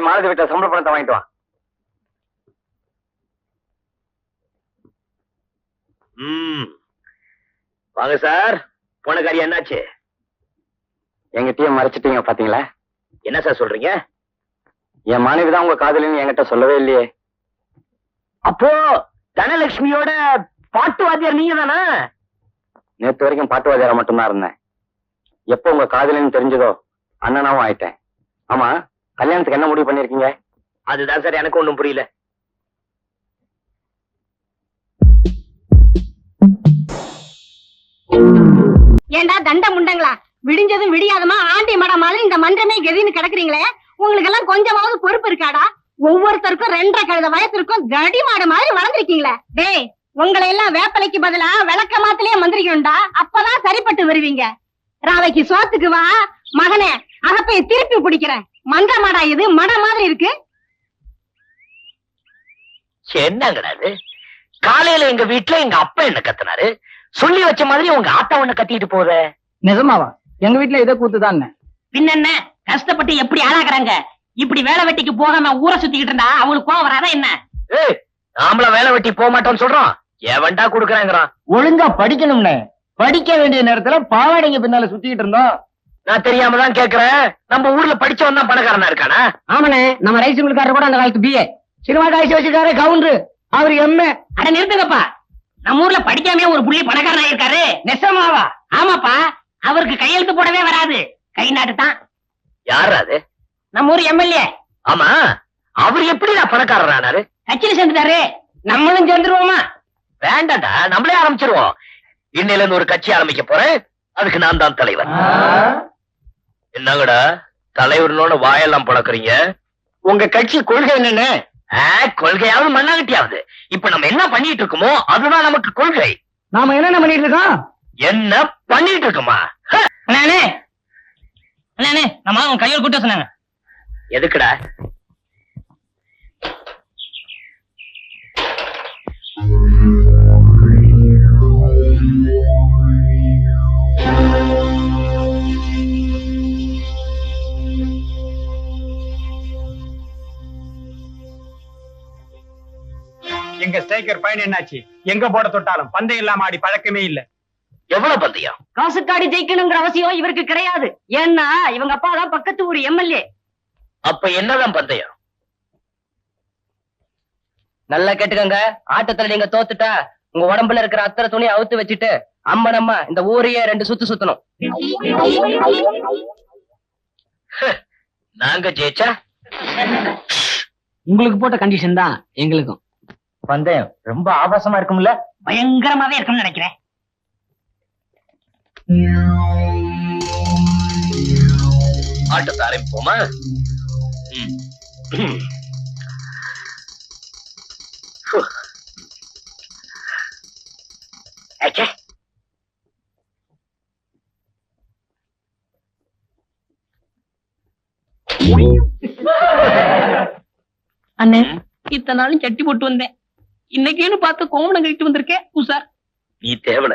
போய் மாலதி வீட்டுல சம்பள பணத்தை வாங்கிட்டு வா. வாங்க சார் போன காரியம் என்னாச்சு? எங்கிட்டயும் மறைச்சிட்டீங்க பாத்தீங்களா? என்ன சார் சொல்றீங்க? என் மனைவி தான் உங்க காதலின்னு என்கிட்ட சொல்லவே இல்லையே. அப்போ தனலட்சுமியோட பாட்டு வாத்தியார் நீங்க தானே? நேத்து வரைக்கும் பாட்டு வாத்தியாரா மட்டும்தான் இருந்தேன். எப்போ உங்க காதலின்னு தெரிஞ்சதோ அண்ணனாவும் ஆயிட்டேன். ஆமா கல்யாணத்துக்கு என்ன முடிவு பண்ணிருக்கீங்க? அதுதான் சார் எனக்கு ஒண்ணும் புரியல. ஏண்டா தண்ட முண்டங்களா? விடிஞ்சதும் விடியாதமா ஆண்டி மட மாதிரி இந்த மன்றமே கெதின்னு கிடக்குறீங்களே? உங்களுக்கு எல்லாம் கொஞ்சமாவது பொறுப்பு இருக்காடா? ஒவ்வொருத்தருக்கும் ரெண்டரை கழுத வயசுக்கும் கடி மாடு மாதிரி வளர்ந்துருக்கீங்களே. டேய் உங்களை எல்லாம் வேப்பலைக்கு பதிலா விளக்க மாத்திலேயே மந்திரிக்கணும்டா. அப்பதான் சரிப்பட்டு வருவீங்க. ராவைக்கு சோத்துக்கு வா. மகனே அகப்பைய திருப்பி பிடிக்கிறேன் மன்ற மாடா இது? மட மாதிரி இருக்கு. என்னங்கடா இது காலையில எங்க வீட்டுல எங்க அப்பா என்ன கத்துனாரு? சொல்லி வச்ச மாதிரி உங்க ஆத்தா ஒண்ணு கத்திட்டு போற நிஜமாவா? எங்க வீட்டுல இதை கூத்துதான் பின்னென்ன? கஷ்டப்பட்டு எப்படி ஆளாக்குறாங்க? இப்படி வேலை வெட்டிக்கு போகாம ஊரை சுத்திக்கிட்டு இருந்தா அவங்களுக்கு கோவம் வராதா என்ன? ஏய் நாமள வேலை வெட்டி போக மாட்டோம்னு சொல்றோம். எவன்டா குடுக்கறாங்கிறான். ஒழுங்கா படிக்கணும்னே. படிக்க வேண்டிய நேரத்துல பாவாடைங்க பின்னால சுத்திக்கிட்டு இருந்தோம். நான் தெரியாம தான் கேக்குறேன். நம்ம ஊர்ல படிச்சவன் தான் பணக்காரனா இருக்கானா? ஆமாண்ணே நம்ம ரைஸ் மில்காரர் கூட அந்த காலத்து பிஏ சினிமா காய்ச்சி வச்சிருக்காரு கவுண்டரு. அவரு எம்ஏ அட நிறுத்துங்கப்பா. நம்ம ஊர்ல படிக்காம ஒரு புள்ளி பணக்காரனா இருக்காரு நெசமாவா? ஆமாப்பா. அவருக்கு கையெழுத்து போடவே வராது. கை நாட்டு தான். யாரா அது? நம்ம ஊர் எம்எல்ஏ ஆமா. அவர் எப்படி நான் பணக்காரரானாரு கட்சியில சேர்ந்துட்டாரு. நம்மளும் சேர்ந்துருவோமா? வேண்டாம்டா நம்மளே ஆரம்பிச்சிருவோம். இன்னையில இருந்து ஒரு கட்சி ஆரம்பிக்க போறேன். அதுக்கு நான் தான் தலைவர். என்னங்கடா தலைவர்னோட வாயெல்லாம் பழக்கறீங்க? உங்க கட்சி கொள்கை என்னன்னு? கொள்கையாவது மண்ணாகட்டியாவது இப்ப நம்ம என்ன பண்ணிட்டு இருக்கோமோ அதுதான் நமக்கு கொள்கை. நாம என்னென்ன பண்ணிட்டு இருக்கோம்? என்ன பண்ணிட்டு இருக்கோமா? அண்ணே அண்ணே. நம்ம கையில் கூட்ட சொன்னாங்க. எதுக்குடா? எங்க ஸ்ட்ரைக்கர் பயன் என்னாச்சு? எங்க போட தொட்டாலும் பந்தயம் இல்லாம ஆடி பழக்கமே இல்ல. எவ்வளவு பந்தயம் காசுக்காடி ஜெயிக்கணுங்கிற அவசியம் இவருக்கு கிடையாது. ஏன்னா இவங்க அப்பா தான் பக்கத்து ஊர் எம்எல்ஏ. அப்ப என்னதான் பந்தயம் நல்லா கேட்டுக்கங்க. ஆட்டத்துல நீங்க தோத்துட்டா உங்க உடம்புல இருக்கிற அத்தனை துணியை அவுத்து வச்சுட்டு அம்மனம்மா இந்த ஊரையே ரெண்டு சுத்து சுத்தணும். நாங்க ஜெயிச்சா? உங்களுக்கு போட்ட கண்டிஷன் தான் எங்களுக்கும். பந்தயம் ரொம்ப ஆபாசமா இருக்கும்ல பயங்கரமாவே இருக்கும்னு நினைக்கிறேன் ஆட்டத்தை ஆரம்பிப்போமா ம். ம். ஹு. அச்சே. அண்ணே இத்தனை நாளும் சட்டி போட்டு வந்தேன் இன்னைக்கேன்னு பார்த்து கோமணம் கழிட்டு வந்திருக்கேன் உசார் நீ தேவல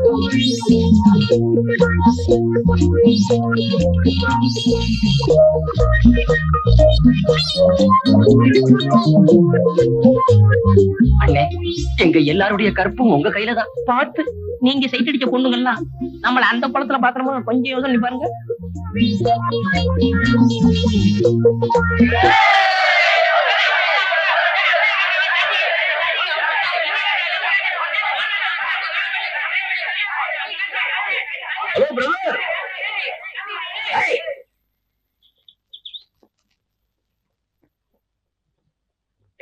அண்ணே எங்க எல்லாருடைய கற்பும் உங்க கையில தான். பார்த்து நீங்க சைட்டடிச்ச பொண்ணுங்கள்லாம் நம்மள அந்த குளத்துல பாக்குறோமோ கொஞ்சம் யோசனை பாருங்க ஹலோ பிரதர்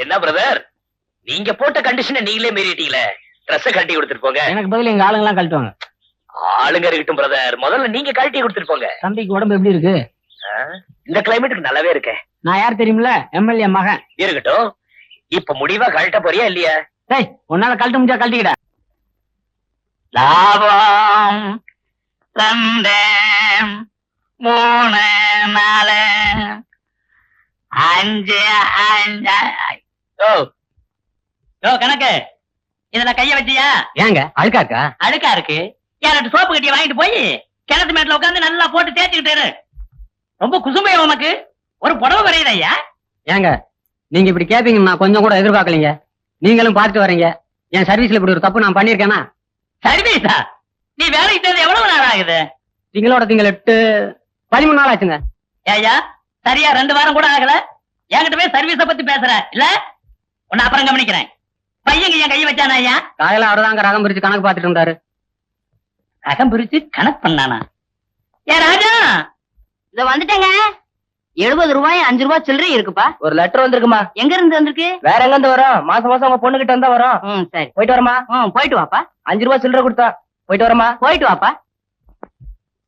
என்ன பிரதர் நீங்க போட்ட கண்டிஷனை நீங்களே மீறிட்டீங்களே. ட்ரெஸ் கட்டி கொடுத்துட்டு போங்க. எனக்கு பதில் எங்க ஆளுங்க எல்லாம் கழட்டுவாங்க. ஆளுங்க இருக்கட்டும் பிரதர் முதல்ல நீங்க கழட்டி கொடுத்துட்டு போங்க. தம்பிக்கு உடம்பு எப்படி இருக்கு? இந்த கிளைமேட்டுக்கு நல்லாவே இருக்கே. நான் யார் தெரியுமில எம்எல்ஏ மகன். இருக்கட்டும். இப்ப முடிவா கழட்ட போறியா இல்லையா? டேய் உன்னால கழட்ட முடிஞ்சா கழட்டிக்கிட. லாபம் ரெண்டு மூணு நாலு அஞ்சு அஞ்சு. ஓ. யோ கணக்கு. இதுல கைய வச்சியா? ஏங்க அழுக்காக்கா அழுக்கா இருக்கு. யார்கிட்ட சோப்பு கட்டிய வாங்கிட்டு போய்? கிணத்து மேட்ல உட்காந்து நல்லா போட்டு தேய்ச்சிக்கிட்டு. ரொம்ப குசுமையா உனக்கு. ஒரு புடவை வரையுது ஐயா. ஏங்க நீங்க இப்படி கேப்பீங்கன்னு நான் கொஞ்சம் கூட எதிர்பார்க்கலீங்க. நீங்களும் பார்த்துட்டு வரீங்க. என் சர்வீஸ்ல இப்படி ஒரு தப்பு நான் பண்ணிருக்கேனா சர்வீஸா நீ வேலைக்கு சேர்ந்து எவ்வளவு நேரம் ஆகுது? திங்களோட திங்கள் எட்டு பதிமூணு நாள் ஆச்சுங்க. ஏய்யா சரியா ரெண்டு வாரம் கூட ஆகல. என்கிட்ட போய் சர்வீஸ பத்தி பேசுற. இல்ல? உன்னை அப்புறம் கவனிக்கிறேன். பையன் என் கையை வச்சானா ஐயா? காலையில அவர்தாங்க ரகம் பிரிச்சு கணக்கு பார்த்துட்டு இருந்தாரு. அகம் பிரிச்சு கணக்கு பண்ணானா? ஏ ராஜா! இத வந்துட்டேங்க. எழுபது ரூபாய் அஞ்சு ரூபாய் சில்லறை இருக்குப்பா. ஒரு லெட்டர் வந்திருக்குமா? எங்க இருந்து வந்திருக்கு? வேற எங்க இருந்து வரும்? மாசம் மாசம் உங்க பொண்ணு கிட்ட இருந்தா வரும். சரி. போயிட்டு வரமா போயிட்டு வாப்பா. அஞ்சு ரூபாய் சில்லறை கொடுத்தா. போயிட்டு வரமா போயிட்டு வாப்பா.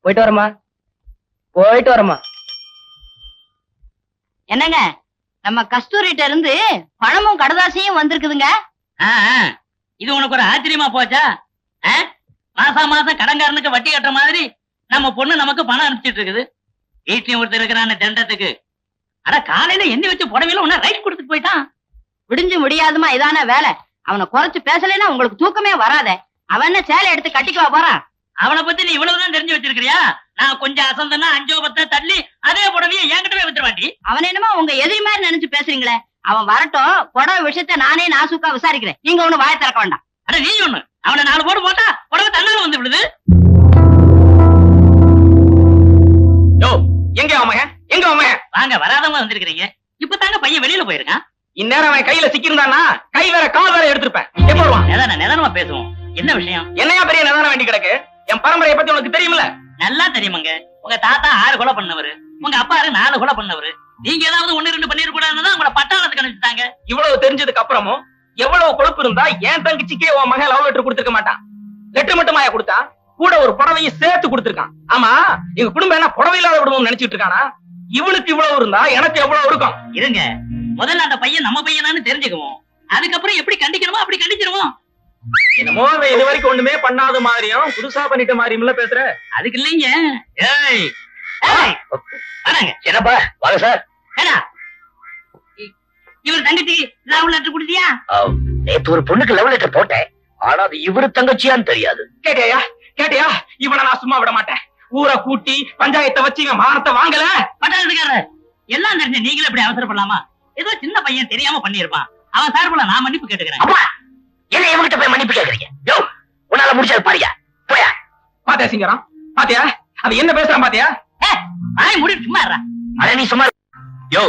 போயிட்டு வரமா போயிட்டு வரமா என்னங்க? நம்ம கஸ்தூரிட்ட இருந்து பணமும் கடதாசியும் வந்திருக்குதுங்க. இது உனக்கு ஒரு ஆச்சரியமா போச்சா? ஆ? மாசம் மாசம் கடன்காரனுக்கு வட்டி கட்டுற மாதிரி நம்ம பொண்ணு நமக்கு பணம் அனுப்பிச்சிட்டு இருக்குது. வீட்லயும் ஒருத்தர் இருக்கிறான தண்டத்துக்கு. அட காலையில எண்ணி வச்ச புடவையில உன்ன ரைட் கொடுத்துட்டு போயிட்டான். விடிஞ்சு முடியாதுமா இதான வேலை. அவனை குறைச்சு பேசலைன்னா உங்களுக்கு தூக்கமே வராதே. அவன் என்ன சேலை எடுத்து கட்டிக்குவா போறான்? அவனை பத்தி நீ இவ்வளவுதான் தெரிஞ்சு வச்சிருக்கிறியா? நான் கொஞ்சம் அசந்தனா அஞ்சோ பத்த தள்ளி அதே புடவையை என்கிட்ட போய் வித்துருவாண்டி அவன் என்னமோ உங்க எதிரி மாதிரி நினைச்சு பேசுறீங்களே. அவன் வரட்டும் புடவை விஷயத்த நானே நாசுக்கா விசாரிக்கிறேன். நீங்க ஒண்ணு வாய திறக்க வேண்டாம். அட நீ ஒண்ணு. அவனை நாலு போடு போட்டா புடவை தன்னால வந்து விடுது யோ எங்க அவன் மகன்? எங்க அவன் மகன்? வாங்க வராதவங்க வந்திருக்கிறீங்க. இப்ப தாங்க பையன் வெளியில போயிருக்கான். இந்நேரம் அவன் கையில சிக்கியிருந்தானா கை வேற கால் வேற எடுத்திருப்பேன். எப்ப வருவான்? நிதான நிதானமா பேசுவோம். என்ன விஷயம்? என்னையா பெரிய நிதானம் வேண்டி கிடக்கு? என் பரம்பரையை பத்தி உனக்கு தெரியுமில்ல? நல்லா தெரியுமாங்க? உங்க தாத்தா ஆறு கொலை பண்ணவரு. உங்க அப்பாரு நாலு கொலை பண்ணவரு. நீங்க ஏதாவது ஒண்ணு ரெண்டு பண்ணிருக்க கூடாதுன்னு உங்களை பட்டாளத்துக்கு அனுப்பிச்சிட்டாங்க. இவ்வளவு தெரிஞ்சதுக்கு அப்புறமும் எவ்வளவு கொழுப்பு இருந்தா என் தங்கச்சிக்கே உன் மகன் லவ் லெட்டர் கொடுத்துருக்க மாட்டான். லெட்டர் மட்டுமாயா கொடுத்தா கூட ஒரு புடவையும் சேர்த்து கொடுத்துருக்கான். ஆமா எங்க குடும்பம் என்ன புடவை இல்லாத குடும்பம் நினைச்சிட்டு இருக்கானா? இவனுக்கு இவ்வளவு இருந்தா எனக்கு எவ்வளவு இருக்கும்? இருங்க. முதல்ல அந்த பையன் நம்ம பையனான்னு தெரிஞ்சுக்குவோம். அதுக்கப்புறம் எப்படி கண்டிக்கணுமோ அப்படி கண்டிச்சிருவோம். என்னமோ அவன் இது வரைக்கும் ஒண்ணுமே பண்ணாத மாதிரியும் புதுசா பண்ணிட்ட மாதிரியும் பேசுற? அதுக்கு இல்லைங்க. ஏய் என்னப்பா? வாங்க சார். இவர் தங்கச்சி லவ் லெட்டர் கொடுத்தியா? நேத்து ஒரு பொண்ணுக்கு லவ் லெட்டர் போட்டேன். ஆனா அது இவரு தங்கச்சியான்னு தெரியாது. கேட்டியா? கேட்டியா? இவனை நான் சும்மா விட மாட்டேன். ஊரை கூட்டி பஞ்சாயத்தை வச்சு இவன் மானத்தை வாங்கல. பட்டாளத்துக்காரர். எல்லாம் தெரிஞ்ச நீங்களே இப்படி அவசரப்படலாமா? ஏதோ சின்ன பையன் தெரியாம பண்ணிருப்பான். அவன் சார்புல நான் மன்னிப்பு கேட்டுக்கிறேன். என்ன இவங்கிட்ட போய் மன்னிப்பு கேக்குறீங்க? யோ உன்னால முடிச்சது பாரியா போயா. பாத்தியா சிங்கரம் பாத்தியா? அது என்ன பேசுறான் பாத்தியா? வாய் முடி சும்மா. அட நீ சும்மா. யோ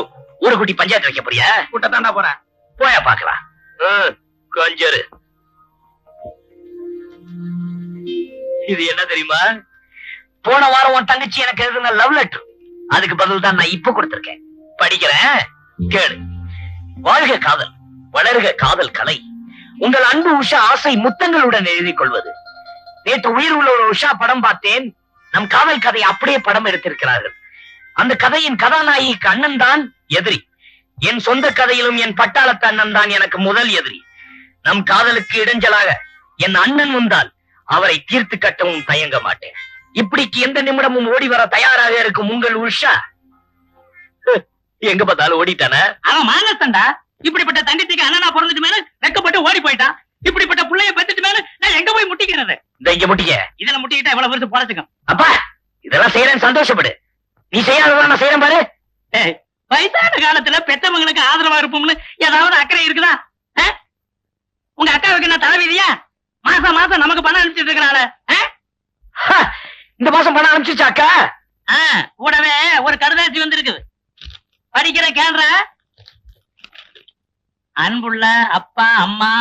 ஊரு குட்டி பஞ்சாயத்து வைக்க போறியா? கூட்டத்தாண்டா போறேன். போயா பாக்கலாம். கொஞ்சரு. இது என்ன தெரியுமா? போன வாரம் உன் தங்கச்சி எனக்கு எழுதின லவ் லெட்டர் அதுக்கு பதில் தான் நான் இப்ப கொடுத்திருக்கேன். படிக்கிறேன். கேளு. வாழ்க காதல் வளர்க காதல் கலை. உங்கள் அன்பு உஷா ஆசை முத்தங்களுடன் எழுதிக் கொள்வது. நேற்று உயிர் உள்ள ஒரு உஷா படம் பார்த்தேன். நம் காதல் கதை அப்படியே படம் எடுத்திருக்கிறார்கள். அந்த கதையின் கதாநாயகிக்கு அண்ணன் தான் எதிரி. என் சொந்த கதையிலும் என் பட்டாளத்து அண்ணன் தான் எனக்கு முதல் எதிரி. நம் காதலுக்கு இடைஞ்சலாக என் அண்ணன் வந்தால் அவரை தீர்த்து கட்டவும் தயங்க மாட்டேன். இப்படிக்கு எந்த நிமிடமும் ஓடி வர தயாராக இருக்கும் உங்கள் உஷா? எங்க பார்த்தாலும் ஓடிட்டான? அவன் மானஸ்தண்டா இப்படிப்பட்ட தங்கச்சிக்கு அண்ணனா பிறந்துட்டு மேல வெக்கப்பட்டு ஓடி போயிட்டான் இப்படிப்பட்ட புள்ளைய பெத்துட்டு மேல நான் எங்க போய் இங்க முட்டிக்க. இதுல முட்டிக்கிட்டா எவ்வளவு வருஷம் பொழைச்சுக்கும். அப்பா இதெல்லாம் செய்யறேன்னு சந்தோஷப்படு. நீ செய்யாததான் நான் செய்யறேன் பாரு. வயசான காலத்துல பெத்தவங்களுக்கு ஆதரவா இருப்போம்னு ஏதாவது அக்கறை இருக்குதா? உங்க அக்காவுக்கு என்ன தலைவிதியா? மாசம் மாசம் நமக்கு பணம் அனுப்பிச்சிட்டு இருக்கிறாள. இந்த மாசம் பணம் அனுப்பிச்சுச்சாக்கா கூடவே ஒரு கடுதாசி வந்திருக்குது. படிக்கிற கேள்ற? அன்புள்ள அப்பா அம்மா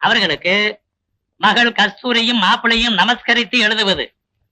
அவர்களுக்கு மகள் கஸ்தூரியும் மாப்பிளையும் நமஸ்கரித்து எழுதுவது.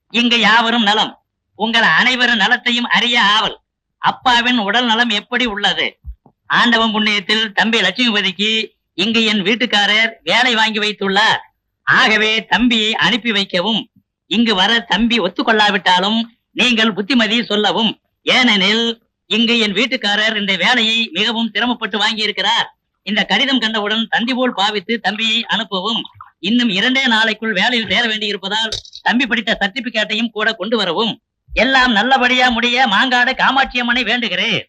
இங்கு யாவரும் நலம். உங்கள் அனைவரும் நலத்தையும் அறிய ஆவல். அப்பாவின் உடல் நலம் எப்படி உள்ளது? ஆண்டவன் புண்ணியத்தில் தம்பி லட்சுமிபதிக்கு இங்கு என் வீட்டுக்காரர் வேலை வாங்கி வைத்துள்ளார். ஆகவே தம்பியை அனுப்பி வைக்கவும். இங்கு வர தம்பி ஒத்துக்கொள்ளாவிட்டாலும் நீங்கள் புத்திமதி சொல்லவும். ஏனெனில் இங்கு என் வீட்டுக்காரர் இந்த வேலையை மிகவும் சிரமப்பட்டு வாங்கி இருக்கிறார் இந்த கடிதம் கண்டவுடன் தந்தி போல் பாவித்து தம்பியை அனுப்பவும். இன்னும் இரண்டே நாளைக்குள் வேலையில் சேர வேண்டியிருப்பதால் தம்பி படித்த சர்டிபிகேட்டையும் கூட கொண்டு வரவும். எல்லாம் நல்லபடியா முடிய மாங்காடு காமாட்சி அம்மனை வேண்டுகிறேன்.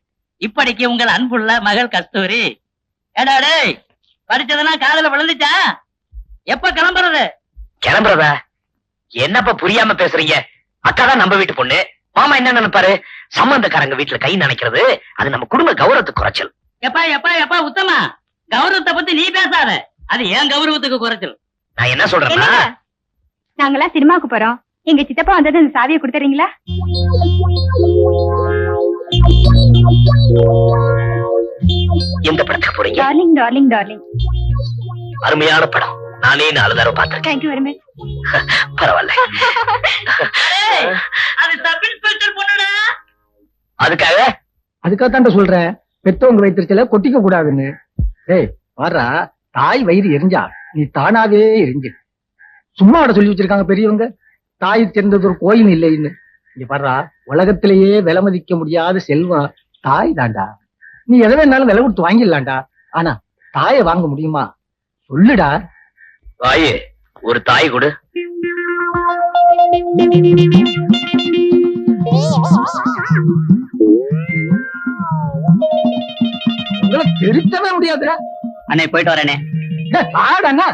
இப்படிக்கு உங்கள் அன்புள்ள மகள் கஸ்தூரி. ஏடா டேய் படிச்சதெல்லாம் காதுல விழுந்துச்சா? எப்ப கிளம்புறது? கிளம்புறதா? என்னப்பா புரியாம பேசுறீங்க? அக்கா தான் நம்ம வீட்டு பொண்ணு. மாமா என்ன நினைப்பாரு? சம்பந்தக்காரங்க வீட்டுல கை நினைக்கிறது அது நம்ம குடும்ப கௌரவத்துக்கு குறைச்சல். எப்பா எப்பா எப்பா உத்தமா. கௌரவத்தை பத்தி நீ பேசாத. அது ஏன் கௌரவத்துக்கு குறைச்சல்? நான் என்ன சொல்றேன்னா என்னங்க? நாங்கெல்லாம் சினிமாவுக்கு போறோம். எங்க சித்தப்பா வந்தது அந்த சாவியை கொடுத்துறீங்களா? எந்த படத்துக்கு போறீங்க? டார்லிங் டார்லிங் டார்லிங் அருமையான படம். நானே நாலு தடவை பார்த்திருக்கேன். தேங்க்யூ வெரி மச் பரவாயில்ல. அது சப் இன்ஸ்பெக்டர் பொண்ணுடா. அதுக்காக? அதுக்காகத்தான் சொல்றேன். பெத்தவங்க வயிற்றுல கொட்டிக்க கூடாதுன்னு. ஏய் வாரா தாய் வயிறு எரிஞ்சா நீ தானாவே எரிஞ்சு. சும்மா சொல்லி வச்சிருக்காங்க பெரியவங்க. தாய் சேர்ந்தது ஒரு கோயில் இல்லைன்னு. இங்க பாருடா உலகத்திலேயே விலை மதிக்க முடியாத செல்வம் தாய் தாண்டா நீ எதை வேணாலும் விலை கொடுத்து வாங்கிடலாம்டா. ஆனா தாயை வாங்க முடியுமா? சொல்லுடா. தாயே ஒரு தாய் கொடு. திருத்தவே முடியாதுடா. அண்ணே போயிட்டு வரேனே. டேய், வாடாண்ணா